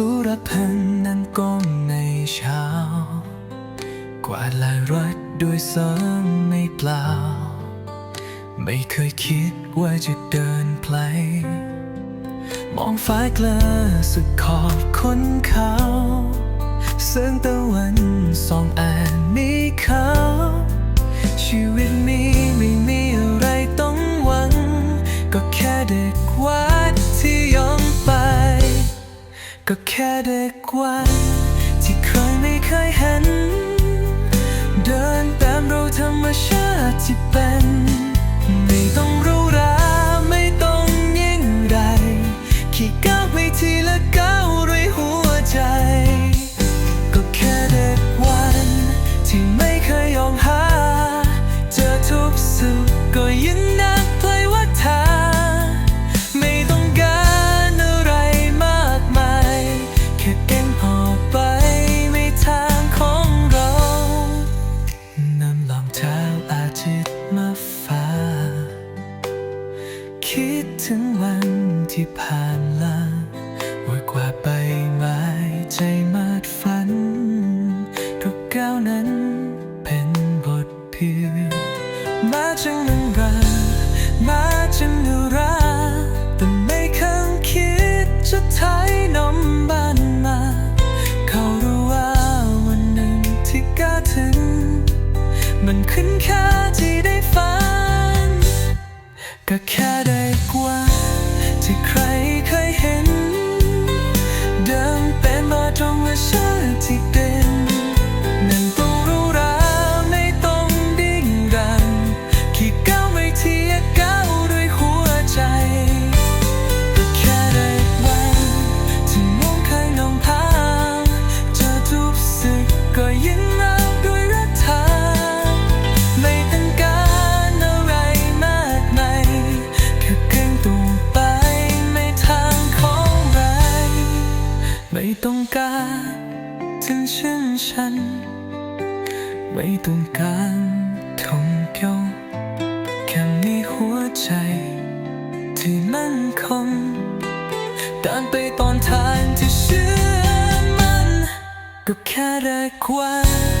สุรพันนั้นก้มในเช้า กวาดลายรถดด้วยเสอยงในเปล่า ไม่เคยคิดว่าจะเดินไกลมองฟ้าเกลอสุดขอบคนเขาเสียงตะวันส่องอัานนี้เขาชีวิตมี ก็แค่เด็กวันที่เคยไม่เคยเห็น เดินตามเราธรรมชาติที่เป็น ที่ผ่านลาว่ากว่าใบไม้ใจมาดฝัน ทุกก้าวนั้นเป็นบทเพียงมาจังนันรามาจังนราแต่ไม่เคยคิดจะไทยนมบ้านมา เขารู้ว่าวันหนึ่งที่ก้าถึง มันขึ้นค่าที่ได้ฝัน ก็แค่ได้กว่า ที่ใครเคยเห็น เดิมเป็นมาตรงและชาที่ ต้องการถึงชื่นฉัน ไม่ต้องการทงเดียวแค่มีหัวใจ ที่มั่นคงเดินไปตอนทานที่เชื่อมัน ก็แค่ได้ความ